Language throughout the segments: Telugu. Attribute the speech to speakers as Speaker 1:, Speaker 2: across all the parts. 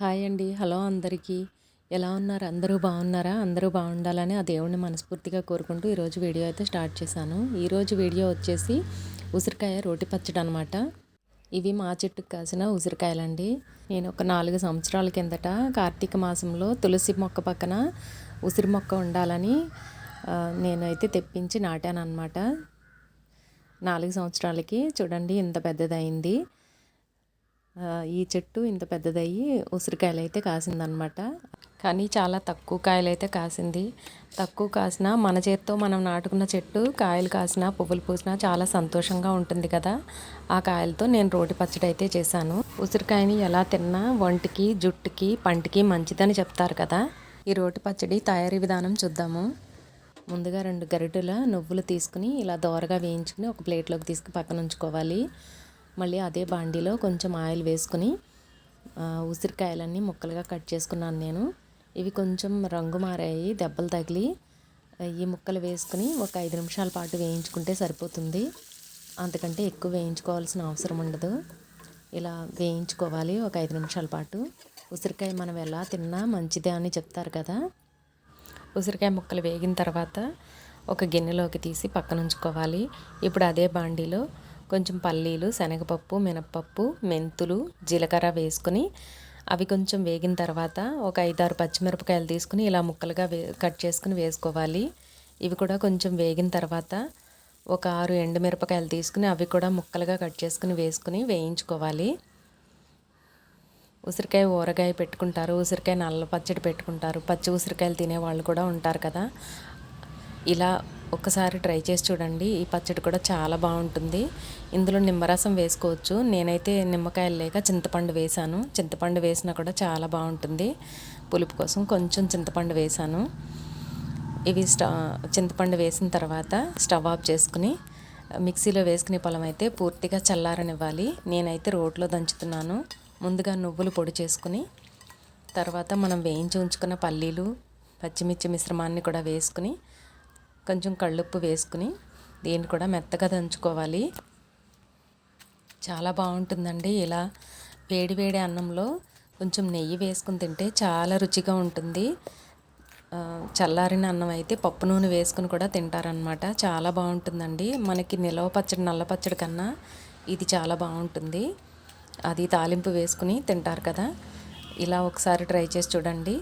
Speaker 1: హాయ్ అండి. హలో అందరికీ. ఎలా ఉన్నారు? అందరూ బాగున్నారా? అందరూ బాగుండాలని ఆ దేవుణ్ణి మనస్ఫూర్తిగా కోరుకుంటూ ఈరోజు వీడియో అయితే స్టార్ట్ చేశాను. ఈరోజు వీడియో వచ్చేసి ఉసిరికాయ రోటి పచ్చడి అనమాట ఇవి మా చెట్టుకు కాసిన ఉసిరికాయలండి. నేను ఒక నాలుగు సంవత్సరాల కిందట కార్తీక మాసంలో తులసి మొక్క పక్కన ఉసిరి మొక్క ఉండాలని నేనైతే తెప్పించి నాటాను అనమాట నాలుగు సంవత్సరాలకి చూడండి ఇంత పెద్దదైంది ఈ చెట్టు ఇంత పెద్దదయ్యి ఉసిరికాయలు అయితే కాసిందనమాట కానీ చాలా తక్కువ కాయలు అయితే కాసింది. తక్కువ కాసిన మన చేత్తో మనం నాటుకున్న చెట్టు కాయలు కాసిన పువ్వులు పూసినా చాలా సంతోషంగా ఉంటుంది కదా. ఆ కాయలతో నేను రోటి పచ్చడి అయితే చేశాను. ఉసిరికాయని ఎలా తిన్నా ఒంటికి జుట్టుకి పంటికి మంచిదని చెప్తారు కదా. ఈ రోటి పచ్చడి తయారీ విధానం చూద్దాము. ముందుగా రెండు గరిటెల నువ్వులు తీసుకుని ఇలా దోరగా వేయించుకుని ఒక ప్లేట్లోకి తీసుకుని పక్కన ఉంచుకోవాలి. మళ్ళీ అదే బాండీలో కొంచెం ఆయిల్ వేసుకుని ఉసిరికాయలన్నీ ముక్కలుగా కట్ చేసుకున్నాను నేను. ఇవి కొంచెం రంగు మారాయి దెబ్బలు తగిలి ఈ ముక్కలు వేసుకుని ఒక ఐదు నిమిషాల పాటు వేయించుకుంటే సరిపోతుంది. అంతకంటే ఎక్కువ వేయించుకోవాల్సిన అవసరం ఉండదు. ఇలా వేయించుకోవాలి ఒక ఐదు నిమిషాల పాటు. ఉసిరికాయ మనం ఎలా తిన్నా మంచిదే అని చెప్తారు కదా. ఉసిరికాయ ముక్కలు వేగిన తర్వాత ఒక గిన్నెలోకి తీసి పక్కన ఉంచుకోవాలి ఇప్పుడు అదే బాండీలో కొంచెం పల్లీలు శనగపప్పు మినప్పప్పు మెంతులు జీలకర్ర వేసుకుని అవి కొంచెం వేగిన తర్వాత ఒక ఐదారు పచ్చిమిరపకాయలు తీసుకుని ఇలా ముక్కలుగా వే కట్ చేసుకుని వేసుకోవాలి. ఇవి కూడా కొంచెం వేగిన తర్వాత ఒక ఆరు ఎండుమిరపకాయలు తీసుకుని అవి కూడా ముక్కలుగా కట్ చేసుకుని వేసుకుని వేయించుకోవాలి. ఉసిరికాయ ఊరగాయ పెట్టుకుంటారు ఉసిరికాయ నల్ల పచ్చడి పెట్టుకుంటారు పచ్చి ఉసిరికాయలు తినే వాళ్ళు కూడా ఉంటారు కదా. ఇలా ఒకసారి ట్రై చేసి చూడండి. ఈ పచ్చడి కూడా చాలా బాగుంటుంది. ఇందులో నిమ్మరసం వేసుకోవచ్చు. నేనైతే నిమ్మకాయలు లేక చింతపండు వేశాను చింతపండు వేసినా కూడా చాలా బాగుంటుంది. పులుపు కోసం కొంచెం చింతపండు వేశాను ఇవి స్టవ్ చింతపండు వేసిన తర్వాత స్టవ్ ఆఫ్ చేసుకుని మిక్సీలో వేసుకునే పొలం అయితే పూర్తిగా చల్లారనివ్వాలి. నేనైతే రోట్లో దంచుతున్నాను. ముందుగా నువ్వులు పొడి చేసుకుని తర్వాత మనం వేయించి ఉంచుకున్న పల్లీలు పచ్చిమిర్చి మిశ్రమాన్ని కూడా వేసుకుని కొంచెం కళ్ళుప్పు వేసుకుని దీన్ని కూడా మెత్తగా దంచుకోవాలి. చాలా బాగుంటుందండి. ఇలా వేడి వేడి అన్నంలో కొంచెం నెయ్యి వేసుకుని తింటే చాలా రుచిగా ఉంటుంది. చల్లారిన అన్నం అయితే పప్పు నూనె వేసుకుని కూడా తింటారనమాట చాలా బాగుంటుందండి. మనకి నిలవ పచ్చడి నల్ల పచ్చడి కన్నా ఇది చాలా బాగుంటుంది. అది తాలింపు వేసుకుని తింటారు కదా. ఇలా ఒకసారి ట్రై చేసి చూడండి.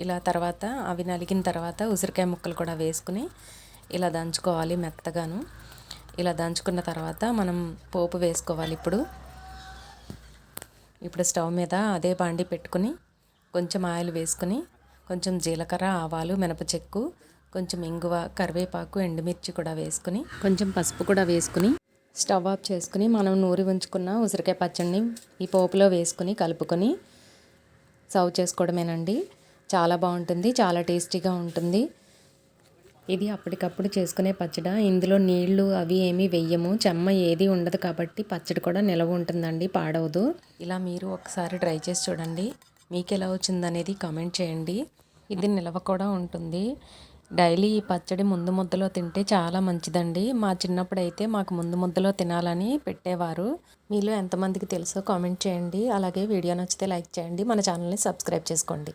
Speaker 1: ఇలా తర్వాత అవి నలిగిన తర్వాత ఉసిరికాయ ముక్కలు కూడా వేసుకుని ఇలా దంచుకోవాలి మెత్తగాను. ఇలా దంచుకున్న తర్వాత మనం పోపు వేసుకోవాలి ఇప్పుడు. ఇప్పుడు స్టవ్ మీద అదే బాండి పెట్టుకుని కొంచెం ఆయిల్ వేసుకుని కొంచెం జీలకర్ర ఆవాలు మినప చెక్కు కొంచెం ఇంగువ కరివేపాకు ఎండుమిర్చి కూడా వేసుకుని కొంచెం పసుపు కూడా వేసుకుని స్టవ్ ఆఫ్ చేసుకుని మనం నూరి ఉంచుకున్న ఉసిరికాయ పచ్చడిని ఈ పోపులో వేసుకుని కలుపుకొని సర్వ్ చేసుకోవడమేనండి. చాలా బాగుంటుంది చాలా టేస్టీగా ఉంటుంది. ఇది అప్పటికప్పుడు చేసుకునే పచ్చడి. ఇందులో నీళ్ళు అవి ఏమీ వెయ్యము. చెమ్మ ఏది ఉండదు కాబట్టి పచ్చడి కూడా నిలవ ఉంటుందండి పాడవదు. ఇలా మీరు ఒకసారి ట్రై చేసి చూడండి. మీకు ఎలా వచ్చిందనేది కామెంట్ చేయండి. ఇది నిలవ కూడా ఉంటుంది. డైలీ ఈ పచ్చడి ముందు ముద్దలో తింటే చాలా మంచిదండి. మా చిన్నప్పుడు అయితే మాకు ముందు ముద్దలో తినాలని పెట్టేవారు. మీలో ఎంతమందికి తెలుసో కామెంట్ చేయండి. అలాగే వీడియో నచ్చితే లైక్ చేయండి. మన ఛానల్ని సబ్స్క్రైబ్ చేసుకోండి.